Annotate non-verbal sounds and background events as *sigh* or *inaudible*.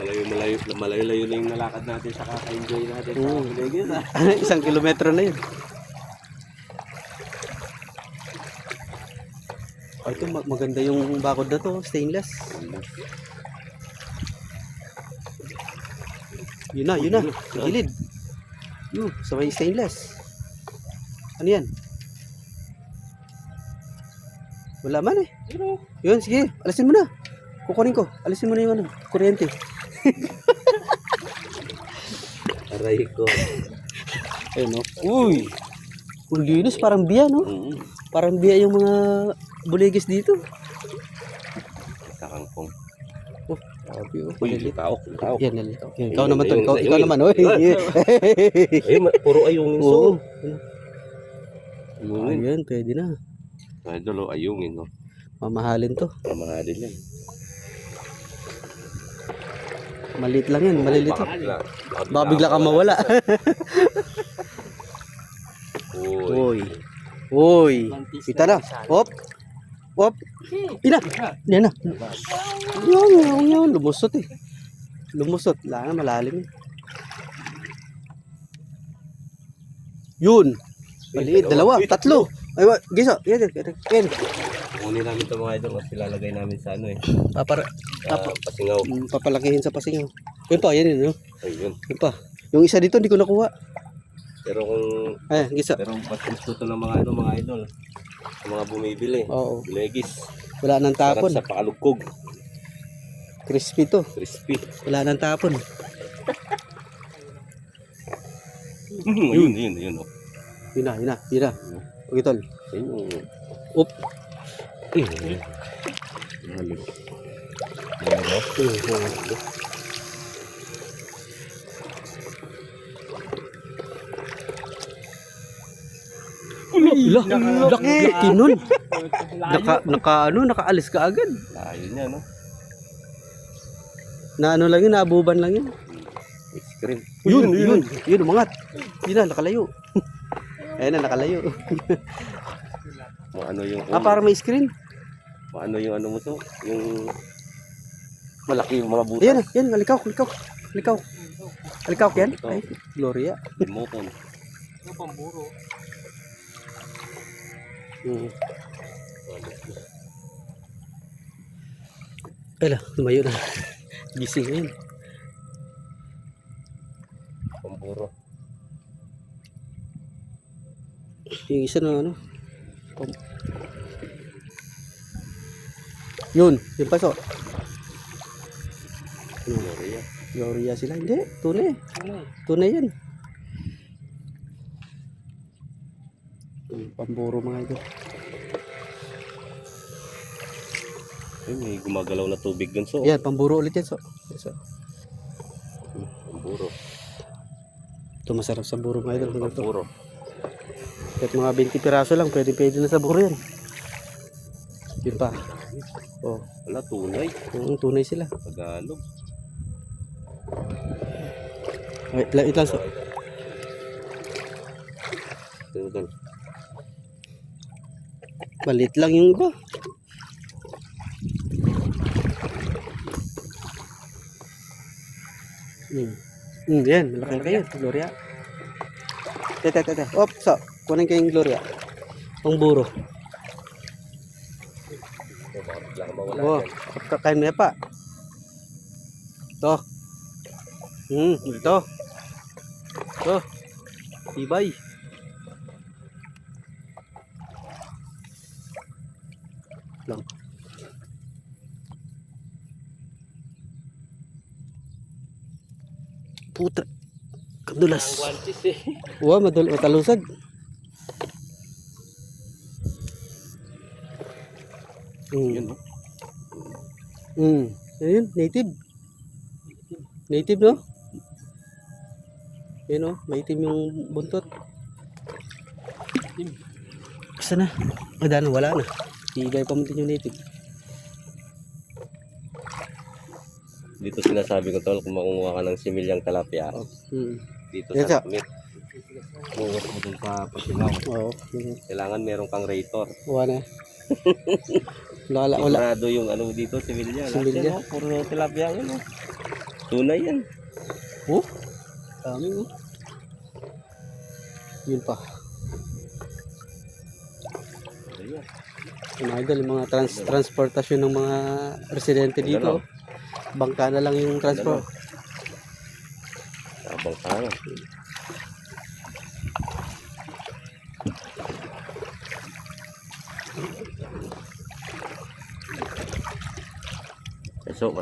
Malayo, malayo, malayo, layo na yung nalakad natin sa kaka-enjoy natin sa Oo. Vegas ah. *laughs* Isang kilometro na yun. Oh, ito mag- maganda yung bakod na to, stainless. Yun na, yun na. Sa gilid. Yun, sa may stainless. Ano yan? Wala man eh. Yun, sige. Alisin mo na. Kukunin ko. Alisin mo na yung ano, kuryente. *laughs* Aray ko. Ayun, no? Uy! Ang linis, parang biya, no? Mm. Parang biya yung mga buligis dito. Kakangkong. Oh, grabe, oh. Uy, Lilit. taok, taok. Yan, yan. Yan, Ikaw Ayun, naman to. ayun, Ikaw, ikaw ayun. naman, oh. Ay, puro ayungin Oo. so. Yan, pwede na. Idol, oh, ayungin, no. Mamahalin to. Mamahalin yan. Maliit lang yan, maliliit Baka lang. Baka bigla kang mawala. Uy. Uy. Kita na. Hop. Hop. Ina. Yan na. Yan, yan, yan. Lumusot eh. Lumusot. Lang malalim eh. Yun. Maliit. Dalawa. Tatlo. Ay, gisa. Yan, yan, yan. Kunin namin ito mga idol kasi lalagay namin sa ano eh. Papara. Sa pasingaw. Mm, papalakihin sa pasingaw. Yun pa, yan yun. no? Ayun. Yun pa. Yung isa dito, hindi ko nakuha. Pero kung Ay, gisa. pero mas gusto to ng mga ano mga idol. Sa mga bumibili. Oo. Legis. Wala nang tapon. sa pakalugkog. Crispy to. Crispy. Wala nang tapon. yun, yun, yun. Oh. Yun na, yun na, yun na. Okay, tol. Yun. Up. Ayun. Halig. Ano? Ila, laki, laki nun. Naka, naka, ano, nakaalis ka agad. Layo niya, no? Na ano lang yun, naabuban lang yun. Ice cream. Yun, yun, yun, umangat. Yun na, nakalayo. *laughs* Ayun na, nakalayo. Ano yung... Ah, parang may screen. Ano yung ano mo to? Yung... Malaki yung mga butas. Ayan na, yan, halikaw, halikaw. Halikaw. Halikaw yan? Ay, Gloria. Remote Hmm. Ala, lumayo na. Gising na yun. Pamburo. Yung isa na ano. Pam- Yun, yung paso. Gloria. Sila. Hindi, tunay. Tunay yan. Hmm, Pamburo mga ito. Ay, may gumagalaw na tubig dun so. Yan, pamburo ulit yan. So. so. Pamburo. Ito masarap sa buro mga idol. Pamburo. Kahit mga 20 piraso lang, pwede pwede na sa buro yan. Yun pa. Oh, Wala, tunay. yung tunay sila. Tagalog. Wait, lang. Ito, ito. Malit lang yung iba. Hmm. Hmm, yan. Malaki na kayo. Gloria. Tete, tete. Op, so. Kunin kayong Gloria. Ang buro. Oh, kakain mo yan pa. Ito. Hmm, ito. Ito. Tibay. Lang. Puta. Kadulas. Wantis eh. *laughs* Wa, madul matalusag. Hmm. Yun, no? Hmm. Ayun, native. Native, no? Yun, no? Maitim yung buntot. Basta na. Wala na, wala na. Tibay pa mo din yung native. Dito sinasabi ko tol, kung makunguha ka ng similyang talapia, Oh. Hmm. dito Yes, sa sir. lamit. Bungas mo dun sa pasilaw. Oo. yun. Kailangan meron kang rator. Wala na. *laughs* wala, wala. Sigurado yung ano dito, similya. Similya. Similya. Puro tilapia yun. Oh. Tunay yan. Oh, dami oh. Yun pa. Mga idol, mga trans transportasyon ng mga residente dito. Bangka na lang yung transport. Abang ka nga. So,